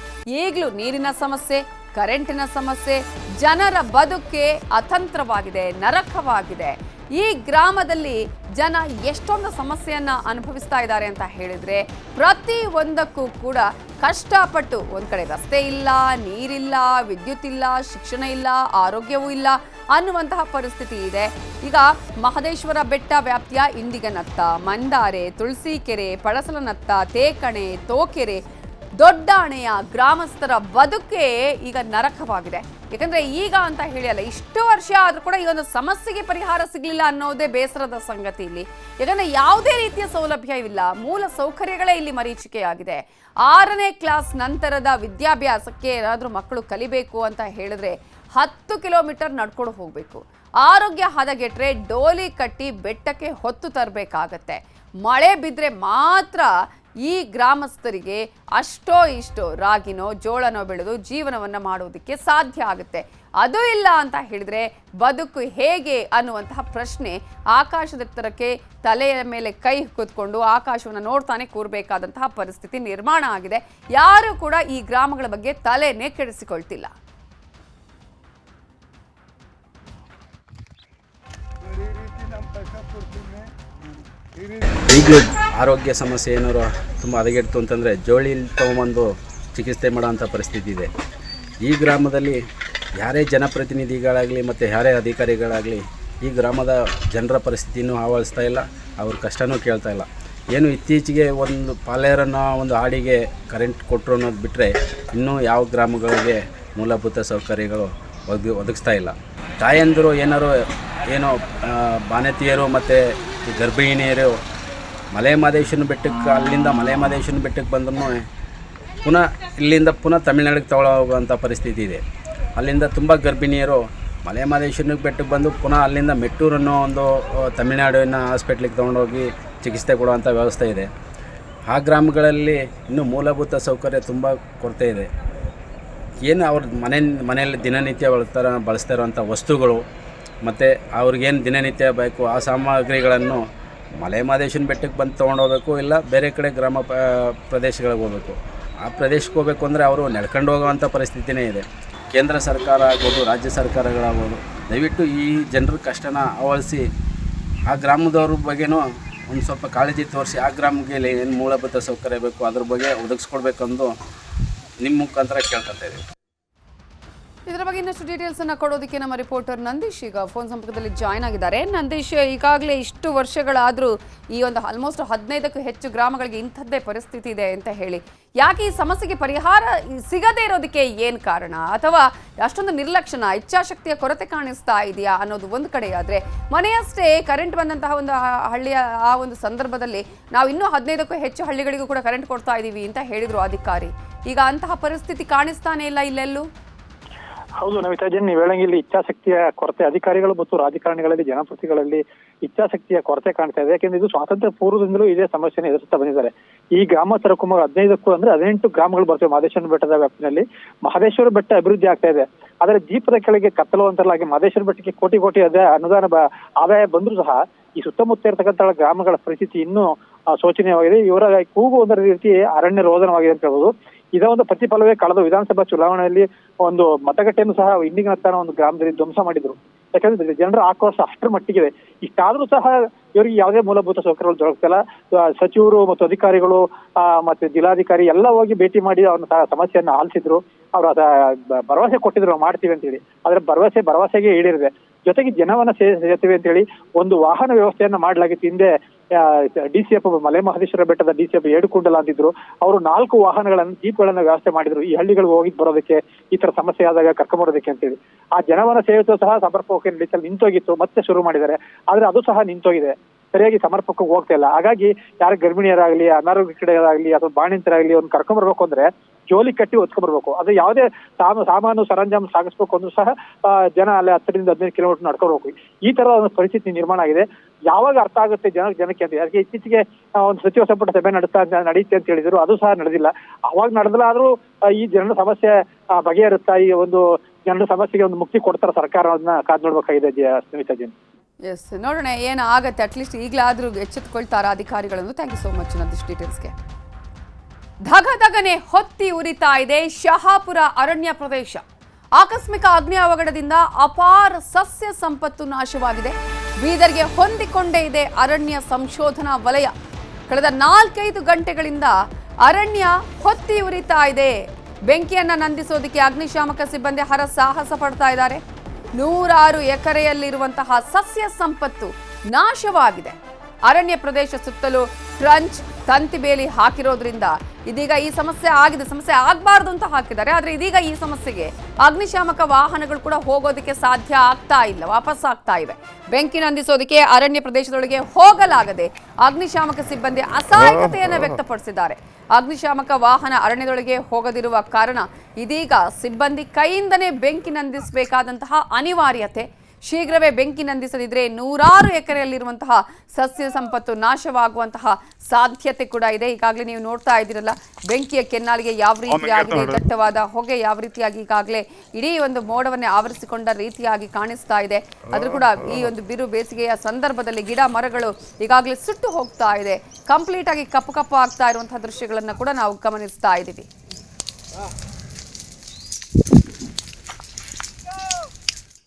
ಈಗಲೂ ನೀರಿನ ಸಮಸ್ಯೆ, ಕರೆಂಟಿನ ಸಮಸ್ಯೆ, ಜನರ ಬದುಕೆ ಅತಂತ್ರವಾಗಿದೆ, ನರಕವಾಗಿದೆ. ಈ ಗ್ರಾಮದಲ್ಲಿ ಜನ ಎಷ್ಟೊಂದು ಸಮಸ್ಯೆಯನ್ನು ಅನುಭವಿಸ್ತಾ ಇದ್ದಾರೆ ಅಂತ ಹೇಳಿದ್ರೆ ಪ್ರತಿ ಒಂದಕ್ಕೂ ಕೂಡ ಕಷ್ಟಪಟ್ಟು ಒಂದು ಕಡೆ ರಸ್ತೆ ಇಲ್ಲ, ನೀರಿಲ್ಲ, ವಿದ್ಯುತ್ ಇಲ್ಲ, ಶಿಕ್ಷಣ ಇಲ್ಲ, ಆರೋಗ್ಯವೂ ಇಲ್ಲ ಅನ್ನುವಂತಹ ಪರಿಸ್ಥಿತಿ ಇದೆ. ಈಗ ಮಹದೇಶ್ವರ ಬೆಟ್ಟ ವ್ಯಾಪ್ತಿಯ ಇಂಡಿಗನತ್ತ ಮಂದಾರೆ, ತುಳಸಿಕೆರೆ, ಪಳಸಲನತ್ತ, ತೇಕಣೆ, ತೋಕೆರೆ ದೊಡ್ಡಾಣೆಯ ಗ್ರಾಮಸ್ಥರ ಬದುಕೇ ಈಗ ನರಕವಾಗಿದೆ. ಯಾಕಂದ್ರೆ ಈಗ ಅಂತ ಹೇಳಿ ಅಲ್ಲ, ಇಷ್ಟು ವರ್ಷ ಆದ್ರೂ ಕೂಡ ಈ ಒಂದು ಸಮಸ್ಯೆಗೆ ಪರಿಹಾರ ಸಿಗಲಿಲ್ಲ ಅನ್ನೋದೇ ಬೇಸರದ ಸಂಗತಿ ಇಲ್ಲಿ. ಯಾಕಂದ್ರೆ ಯಾವುದೇ ರೀತಿಯ ಸೌಲಭ್ಯ ಇಲ್ಲ ಮೂಲ ಸೌಕರ್ಯಗಳೇ ಇಲ್ಲಿ ಮರೀಚಿಕೆಯಾಗಿದೆ. ಆರನೇ ಕ್ಲಾಸ್ ನಂತರದ ವಿದ್ಯಾಭ್ಯಾಸಕ್ಕೆ ಏನಾದರೂ ಮಕ್ಕಳು ಕಲಿಬೇಕು ಅಂತ ಹೇಳಿದ್ರೆ ಹತ್ತು ಕಿಲೋಮೀಟರ್ ನಡ್ಕೊಂಡು ಹೋಗಬೇಕು. ಆರೋಗ್ಯ ಹದಗೆಟ್ರೆ ಡೋಲಿ ಕಟ್ಟಿ ಬೆಟ್ಟಕ್ಕೆ ಹೊತ್ತು ತರಬೇಕಾಗತ್ತೆ. ಮಳೆ ಬಿದ್ದರೆ ಮಾತ್ರ ಈ ಗ್ರಾಮಸ್ಥರಿಗೆ ಅಷ್ಟೋ ಇಷ್ಟೋ ರಾಗಿನೋ, ಜೋಳನೋ ಬೆಳೆದು ಜೀವನವನ್ನು ಮಾಡೋದಕ್ಕೆ ಸಾಧ್ಯ ಆಗುತ್ತೆ. ಅದು ಇಲ್ಲ ಅಂತ ಹೇಳಿದ್ರೆ ಬದುಕು ಹೇಗೆ ಅನ್ನುವಂತಹ ಪ್ರಶ್ನೆ ಆಕಾಶದೆತ್ತರಕ್ಕೆ ತಲೆಯ ಮೇಲೆ ಕೈ ಕೂತ್ಕೊಂಡು ಆಕಾಶವನ್ನು ನೋಡ್ತಾನೆ ಕೂರಬೇಕಾದಂತಹ ಪರಿಸ್ಥಿತಿ ನಿರ್ಮಾಣ ಆಗಿದೆ. ಯಾರೂ ಕೂಡ ಈ ಗ್ರಾಮಗಳ ಬಗ್ಗೆ ತಲೆನೇ ಕೆಡಿಸಿಕೊಳ್ತಿಲ್ಲ. ಈಗಲೂ ಆರೋಗ್ಯ ಸಮಸ್ಯೆ ಏನಾರು ತುಂಬ ಹದಗೆಡ್ತು ಅಂತಂದರೆ ಜೋಳಿ ತೊಗೊಂಬಂದು ಚಿಕಿತ್ಸೆ ಮಾಡೋಂಥ ಪರಿಸ್ಥಿತಿ ಇದೆ. ಈ ಗ್ರಾಮದಲ್ಲಿ ಯಾರೇ ಜನಪ್ರತಿನಿಧಿಗಳಾಗಲಿ ಮತ್ತು ಯಾರೇ ಅಧಿಕಾರಿಗಳಾಗಲಿ ಈ ಗ್ರಾಮದ ಜನರ ಪರಿಸ್ಥಿತಿನೂ ಆವರಿಸ್ತಾ ಇಲ್ಲ, ಅವ್ರ ಕಷ್ಟನೂ ಕೇಳ್ತಾ ಇಲ್ಲ. ಏನು ಇತ್ತೀಚೆಗೆ ಒಂದು ಪಾಲೆಯರನ್ನು ಒಂದು ಹಾಡಿಗೆ ಕರೆಂಟ್ ಕೊಟ್ಟರು ಅನ್ನೋದು ಬಿಟ್ಟರೆ ಇನ್ನೂ ಯಾವ ಗ್ರಾಮಗಳಿಗೆ ಮೂಲಭೂತ ಸೌಕರ್ಯಗಳು ಒದಗಿ ಒದಗಿಸ್ತಾ ಇಲ್ಲ. ತಾಯಂದಿರು ಏನಾರು ಏನೋ ಬಾನತಿಯರು ಬಾಣತಿಯರು ಮತ್ತು ಗರ್ಭಿಣಿಯರು ಮಲೆ ಮಾದೇಶನ ಬೆಟ್ಟಕ್ಕೆ, ಅಲ್ಲಿಂದ ಮಲೆ ಮಾದೇಶನ ಬೆಟ್ಟಕ್ಕೆ ಬಂದ್ರೂ ಪುನಃ ಇಲ್ಲಿಂದ ಪುನಃ ತಮಿಳ್ನಾಡಿಗೆ ತಗೊಳ್ಳೋ ಹೋಗುವಂಥ ಪರಿಸ್ಥಿತಿ ಇದೆ. ಅಲ್ಲಿಂದ ತುಂಬ ಗರ್ಭಿಣಿಯರು ಮಲೆ ಮಾದೇಶನ ಬೆಟ್ಟಕ್ಕೆ ಬಂದು ಪುನಃ ಅಲ್ಲಿಂದ ಮೆಟ್ಟೂರು ಅನ್ನೋ ಒಂದು ತಮಿಳ್ನಾಡಿನ ಹಾಸ್ಪಿಟ್ಲಿಗೆ ತೊಗೊಂಡೋಗಿ ಚಿಕಿತ್ಸೆ ಕೊಡುವಂಥ ವ್ಯವಸ್ಥೆ ಇದೆ. ಆ ಗ್ರಾಮಗಳಲ್ಲಿ ಇನ್ನೂ ಮೂಲಭೂತ ಸೌಕರ್ಯ ತುಂಬ ಕೊರತೆ ಇದೆ. ಏನು ಅವ್ರ ಮನೆ, ಮನೆಯಲ್ಲಿ ದಿನನಿತ್ಯ ಬಳಸ್ತಾರ ಬಳಸ್ತಾ ಇರೋವಂಥ ವಸ್ತುಗಳು ಮತ್ತು ಅವ್ರಿಗೇನು ದಿನನಿತ್ಯ ಬೇಕು, ಆ ಸಾಮಗ್ರಿಗಳನ್ನು ಮಲೆ ಮಹದೇಶ್ವರನ ಬೆಟ್ಟಕ್ಕೆ ಬಂದು ತೊಗೊಂಡೋಗ್ಬೇಕು ಇಲ್ಲ ಬೇರೆ ಕಡೆ ಗ್ರಾಮ ಪ್ರದೇಶಗಳಿಗೆ ಹೋಗಬೇಕು. ಆ ಪ್ರದೇಶಕ್ಕೆ ಹೋಗಬೇಕು ಅಂದರೆ ಅವರು ನಡ್ಕೊಂಡು ಹೋಗುವಂಥ ಪರಿಸ್ಥಿತಿನೇ ಇದೆ. ಕೇಂದ್ರ ಸರ್ಕಾರ ಆಗ್ಬೋದು, ರಾಜ್ಯ ಸರ್ಕಾರಗಳಾಗ್ಬೋದು, ದಯವಿಟ್ಟು ಈ ಜನರ ಕಷ್ಟನ ಆವರಿಸಿ ಆ ಗ್ರಾಮದವ್ರ ಬಗ್ಗೆನೂ ಒಂದು ಸ್ವಲ್ಪ ಕಾಳಜಿ ತೋರಿಸಿ, ಆ ಗ್ರಾಮಕ್ಕೆ ಏನು ಮೂಲಭೂತ ಸೌಕರ್ಯ ಬೇಕು, ಅದ್ರ ಬಗ್ಗೆ ಒದಗಿಸ್ಕೊಡ್ಬೇಕಂದು ನಿಮ್ಮ ಮುಖಾಂತರ ಕೇಳ್ಕೊತಾ ಇದ್ದೀವಿ ಇದರ ಬಗ್ಗೆ ಇನ್ನಷ್ಟು ಡೀಟೇಲ್ಸ್ ಅನ್ನ ಕೊಡೋದಕ್ಕೆ ನಮ್ಮ ರಿಪೋರ್ಟರ್ ನಂದೀಶ್ ಈಗ ಫೋನ್ ಸಂಪರ್ಕದಲ್ಲಿ ಜಾಯ್ನ್ ಆಗಿದ್ದಾರೆ. ನಂದೀಶ್, ಈಗಾಗಲೇ ಇಷ್ಟು ವರ್ಷಗಳಾದರೂ ಈ ಒಂದು ಆಲ್ಮೋಸ್ಟ್ ಹದಿನೈದಕ್ಕೂ ಹೆಚ್ಚು ಗ್ರಾಮಗಳಿಗೆ ಇಂಥದ್ದೇ ಪರಿಸ್ಥಿತಿ ಇದೆ ಅಂತ ಹೇಳಿ. ಯಾಕೆ ಈ ಸಮಸ್ಯೆಗೆ ಪರಿಹಾರ ಸಿಗದೇ ಇರೋದಕ್ಕೆ ಏನು ಕಾರಣ? ಅಥವಾ ಅಷ್ಟೊಂದು ನಿರ್ಲಕ್ಷಣ, ಇಚ್ಛಾಶಕ್ತಿಯ ಕೊರತೆ ಕಾಣಿಸ್ತಾ ಇದೆಯಾ ಅನ್ನೋದು ಒಂದು ಕಡೆ ಆದರೆ, ಮನೆಯಷ್ಟೇ ಕರೆಂಟ್ ಬಂದಂತಹ ಒಂದು ಹಳ್ಳಿಯ ಆ ಒಂದು ಸಂದರ್ಭದಲ್ಲಿ ನಾವು ಇನ್ನೂ ಹದಿನೈದಕ್ಕೂ ಹೆಚ್ಚು ಹಳ್ಳಿಗಳಿಗೂ ಕೂಡ ಕರೆಂಟ್ ಕೊಡ್ತಾ ಇದ್ದೀವಿ ಅಂತ ಹೇಳಿದರು ಅಧಿಕಾರಿ. ಈಗ ಅಂತಹ ಪರಿಸ್ಥಿತಿ ಕಾಣಿಸ್ತಾನೆ ಇಲ್ಲ ಇಲ್ಲೆಲ್ಲೂ? ಹೌದು ನವಿತಾಜನ್ ಜನ್ ನೀವು ಹೇಳಂಗೆ ಇಲ್ಲಿ ಇಚ್ಛಾಶಕ್ತಿಯ ಕೊರತೆ ಅಧಿಕಾರಿಗಳು ಮತ್ತು ರಾಜಕಾರಣಿಗಳಲ್ಲಿ ಜನಪ್ರತಿಗಳಲ್ಲಿ ಇಚ್ಛಾಶಕ್ತಿಯ ಕೊರತೆ ಕಾಣ್ತಾ ಇದೆ. ಯಾಕೆಂದ್ರೆ ಇದು ಸ್ವಾತಂತ್ರ್ಯ ಪೂರ್ವದಿಂದಲೂ ಇದೇ ಸಮಸ್ಯೆಯನ್ನು ಎದುರಿಸ್ತಾ ಬಂದಿದ್ದಾರೆ. ಈ ಗ್ರಾಮ ಕುಮಾರ್ ಹದಿನೈದಕ್ಕೂ ಅಂದ್ರೆ ಹದಿನೆಂಟು ಗ್ರಾಮಗಳು ಬರ್ತವೆ ಮಹದೇಶ್ವರ ಬೆಟ್ಟದ ವ್ಯಾಪ್ತಿನಲ್ಲಿ. ಮಹದೇಶ್ವರ ಬೆಟ್ಟ ಅಭಿವೃದ್ಧಿ ಆಗ್ತಾ ಇದೆ. ಆದರೆ ದೀಪದ ಕೆಳಗೆ ಕತ್ತಲು ಹಾಗೆ ಮಹದೇಶ್ವರ ಬೆಟ್ಟಕ್ಕೆ ಕೋಟಿ ಕೋಟಿ ಅದೇ ಅನುದಾನ ಆದಾಯ ಬಂದರೂ ಸಹ ಈ ಸುತ್ತಮುತ್ತ ಇರತಕ್ಕಂತಹ ಗ್ರಾಮಗಳ ಪರಿಸ್ಥಿತಿ ಇನ್ನೂ ಶೋಚನೀಯವಾಗಿದೆ. ಇವರ ಕೂಗು ಒಂದರ ರೀತಿ ಅರಣ್ಯ ರೋಧನವಾಗಿದೆ ಅಂತ ಹೇಳ್ಬೋದು. ಇದರ ಒಂದು ಪ್ರತಿಫಲವೇ ಕಳೆದ ವಿಧಾನಸಭಾ ಚುನಾವಣೆಯಲ್ಲಿ ಒಂದು ಮತಗಟ್ಟೆಯನ್ನು ಸಹ ಇಂಡಿಗನತ್ತಾನ ಒಂದು ಗ್ರಾಮದಲ್ಲಿ ಧ್ವಂಸ ಮಾಡಿದ್ರು. ಯಾಕಂದ್ರೆ ಜನರ ಆಕ್ರೋಶ ಅಷ್ಟರ ಮಟ್ಟಿಗೆ ಇಷ್ಟಾದ್ರೂ ಸಹ ಇವರಿಗೆ ಯಾವುದೇ ಮೂಲಭೂತ ಸೌಕರ್ಯಗಳು ದೊರಕ್ತಿಲ್ಲ. ಸಚಿವರು ಮತ್ತು ಅಧಿಕಾರಿಗಳು ಮತ್ತೆ ಜಿಲ್ಲಾಧಿಕಾರಿ ಎಲ್ಲ ಹೋಗಿ ಭೇಟಿ ಮಾಡಿ ಅವ್ರನ್ನ ಸಮಸ್ಯೆಯನ್ನು ಆಲಿಸಿದ್ರು. ಅವ್ರು ಅದ ಭರವಸೆ ಕೊಟ್ಟಿದ್ರು ಮಾಡ್ತೀವಿ ಅಂತ ಹೇಳಿ ಆದ್ರೆ ಭರವಸೆ, ಭರವಸೆಗೆ ಈಡೇರಿದೆ. ಜೊತೆಗೆ ಜನವನ್ನ ಸೇ- ಸೇರ್ತೀವಿ ಅಂತ ಹೇಳಿ ಒಂದು ವಾಹನ ವ್ಯವಸ್ಥೆಯನ್ನ ಮಾಡಲಾಗಿತ್ತು ಹಿಂದೆ ಡಿ ಸಿ ಮಲೆ ಮಹದೇಶ್ವರ ಬೆಟ್ಟದ ಡಿ ಸಿ ಎಫ್ ಏಡುಕುಂಡಲ ಅಂತಿದ್ರು. ಅವರು ನಾಲ್ಕು ವಾಹನಗಳನ್ನು, ಜೀಪ್ಗಳನ್ನ ವ್ಯವಸ್ಥೆ ಮಾಡಿದ್ರು. ಈ ಹಳ್ಳಿಗಳಿಗೆ ಹೋಗಿ ಬರೋದಕ್ಕೆ ಈ ತರ ಸಮಸ್ಯೆ ಆದಾಗ ಕರ್ಕೊಂಬರೋದಕ್ಕೆ ಅಂತೇಳಿ. ಆ ಜನವನ ಸೇವೆ ಸಹ ಸಮರ್ಪಕ ನಡೀತಲ್ಲಿ ನಿಂತೋಗಿತ್ತು, ಮತ್ತೆ ಶುರು ಮಾಡಿದ್ದಾರೆ. ಆದ್ರೆ ಅದು ಸಹ ನಿಂತೋಗಿದೆ. ಸರಿಯಾಗಿ ಸಮರ್ಪಕವಾಗಿ ಹೋಗ್ತಾ ಇಲ್ಲ. ಹಾಗಾಗಿ ಯಾರ ಗರ್ಭಿಣಿಯರಾಗ್ಲಿ ಅನಾರೋಗ್ಯ ಕಡೆಯರಾಗ್ಲಿ ಅಥವಾ ಬಾಣಿಂತರಾಗ್ಲಿ ಕರ್ಕೊಂಡ್ ಕರ್ಕೊಂಡ್ಬರ್ಬೇಕು ಅಂದ್ರೆ ಜೋಲಿ ಕಟ್ಟಿ ಹೊತ್ಕೊಂಡ್ಬರ್ಬೇಕು ಅದು ಯಾವುದೇ ಸಾಮ, ಸಾಮಾನು ಸರಂಜಾಮ ಸಾಗಿಸ್ಬೇಕು ಅಂದ್ರೂ ಸಹ ಜನ ಅಲ್ಲಿ ಹತ್ತರಿಂದ ಹದಿನೈದು ಕಿಲೋಮೀಟರ್ ನಡ್ಕೊಳ್ಬೇಕು ಈ ತರ ಒಂದು ಪರಿಸ್ಥಿತಿ ನಿರ್ಮಾಣ ಆಗಿದೆ. ಯಾವಾಗ ಅರ್ಥ ಆಗುತ್ತೆ ಜನ, ಜನಕ್ಕೆ ಅಂತ. ಅದಕ್ಕೆ ಇತ್ತೀಚೆಗೆ ಒಂದು ಸಚಿವ ಸಂಪುಟ ಸಭೆ ನಡೆಸ್ತಾ ನಡೆಯುತ್ತೆ ಅಂತ ಹೇಳಿದ್ರು. ಅದು ಸಹ ನಡೆದಿಲ್ಲ. ಅವಾಗ ನಡೆದಿಲ್ಲ ಆದ್ರೂ ಈ ಜನರ ಸಮಸ್ಯೆ ಬಗೆಹರುತ್ತಾ ಈ ಒಂದು ಜನರ ಸಮಸ್ಯೆಗೆ ಒಂದು ಮುಕ್ತಿ ಕೊಡ್ತಾರೆ ಸರ್ಕಾರ ಅದನ್ನ ಕಾದ್ ನೋಡ್ಬೇಕಾಗಿದೆ ಸ್ನೇಹಿತ ಜೈನ್ ಎಸ್ ನೋಡೋಣ ಏನು ಆಗತ್ತೆ. ಅಟ್ಲೀಸ್ಟ್ ಈಗಲಾದರೂ ಎಚ್ಚೆತ್ಕೊಳ್ತಾರ ಅಧಿಕಾರಿಗಳನ್ನು. ಥ್ಯಾಂಕ್ ಯು ಸೋ ಮಚ್ ನಂದಿಷ್ಟು ಡೀಟೇಲ್ಸ್ಗೆ ಧಗ ಧಗನೆ ಹೊತ್ತಿ ಉರಿತಾ ಇದೆ ಶಹಾಪುರ ಅರಣ್ಯ ಪ್ರದೇಶ. ಆಕಸ್ಮಿಕ ಅಗ್ನಿ ಅವಘಡದಿಂದ ಅಪಾರ ಸಸ್ಯ ಸಂಪತ್ತು ನಾಶವಾಗಿದೆ. ಬೀದರ್ಗೆ ಹೊಂದಿಕೊಂಡೇ ಇದೆ ಅರಣ್ಯ ಸಂಶೋಧನಾ ವಲಯ. ಕಳೆದ ನಾಲ್ಕೈದು ಗಂಟೆಗಳಿಂದ ಅರಣ್ಯ ಹೊತ್ತಿ ಉರಿತಾ ಇದೆ. ಬೆಂಕಿಯನ್ನ ನಂದಿಸೋದಕ್ಕೆ ಅಗ್ನಿಶಾಮಕ ಸಿಬ್ಬಂದಿ ಹರ ಸಾಹಸ ಪಡ್ತಾ ಇದ್ದಾರೆ. ನೂರಾರು ಎಕರೆಯಲ್ಲಿರುವಂತಹ ಸಸ್ಯ ಸಂಪತ್ತು ನಾಶವಾಗಿದೆ. ಅರಣ್ಯ ಪ್ರದೇಶ ಸುತ್ತಲೂ ಟ್ರಂಚ್ ತಂತಿ ಬೇಲಿ ಹಾಕಿರೋದ್ರಿಂದ ಇದೀಗ ಈ ಸಮಸ್ಯೆ ಆಗಿದೆ. ಸಮಸ್ಯೆ ಆಗಬಾರ್ದು ಅಂತ ಹಾಕಿದ್ದಾರೆ. ಆದರೆ ಇದೀಗ ಈ ಸಮಸ್ಯೆಗೆ ಅಗ್ನಿಶಾಮಕ ವಾಹನಗಳು ಕೂಡ ಹೋಗೋದಕ್ಕೆ ಸಾಧ್ಯ ಆಗ್ತಾ ಇಲ್ಲ, ವಾಪಸ್ ಆಗ್ತಾ ಇವೆ. ಬೆಂಕಿ ನಂದಿಸೋದಕ್ಕೆ ಅರಣ್ಯ ಪ್ರದೇಶದೊಳಗೆ ಹೋಗಲಾಗದೆ ಅಗ್ನಿಶಾಮಕ ಸಿಬ್ಬಂದಿ ಅಸಹಾಯಕತೆಯನ್ನು ವ್ಯಕ್ತಪಡಿಸಿದ್ದಾರೆ. ಅಗ್ನಿಶಾಮಕ ವಾಹನ ಅರಣ್ಯದೊಳಗೆ ಹೋಗದಿರುವ ಕಾರಣ ಇದೀಗ ಸಿಬ್ಬಂದಿ ಕೈಯಿಂದನೇ ಬೆಂಕಿ ನಂದಿಸಬೇಕಾದಂತಹ ಅನಿವಾರ್ಯತೆ ಶೀಘ್ರವೇ ಬೆಂಕಿ ನಂದಿಸದಿದ್ರೆ ನೂರಾರು ಎಕರೆಯಲ್ಲಿರುವಂತಹ ಸಸ್ಯ ಸಂಪತ್ತು ನಾಶವಾಗುವಂತಹ ಸಾಧ್ಯತೆ ಕೂಡ ಇದೆ. ಈಗಾಗಲೇ ನೀವು ನೋಡ್ತಾ ಇದ್ದೀರಲ್ಲ ಬೆಂಕಿಯ ಕೆನ್ನಾಲಿಗೆ ಯಾವ ರೀತಿಯಾಗಿ ದಟ್ಟವಾದ ಹೊಗೆ ಯಾವ ರೀತಿಯಾಗಿ ಈಗಾಗಲೇ ಇಡೀ ಒಂದು ಮೋಡವನ್ನೇ ಆವರಿಸಿಕೊಂಡ ರೀತಿಯಾಗಿ ಕಾಣಿಸ್ತಾ ಇದೆ. ಆದ್ರೂ ಕೂಡ ಈ ಒಂದು ಬಿರು ಬೇಸಿಗೆಯ ಸಂದರ್ಭದಲ್ಲಿ ಗಿಡ ಮರಗಳು ಈಗಾಗಲೇ ಸುಟ್ಟು ಹೋಗ್ತಾ ಇದೆ. ಕಂಪ್ಲೀಟ್ ಆಗಿ ಕಪ್ಪು ಕಪ್ಪು ಆಗ್ತಾ ಇರುವಂತಹ ದೃಶ್ಯಗಳನ್ನು ಕೂಡ ನಾವು ಗಮನಿಸ್ತಾ ಇದ್ದೀವಿ.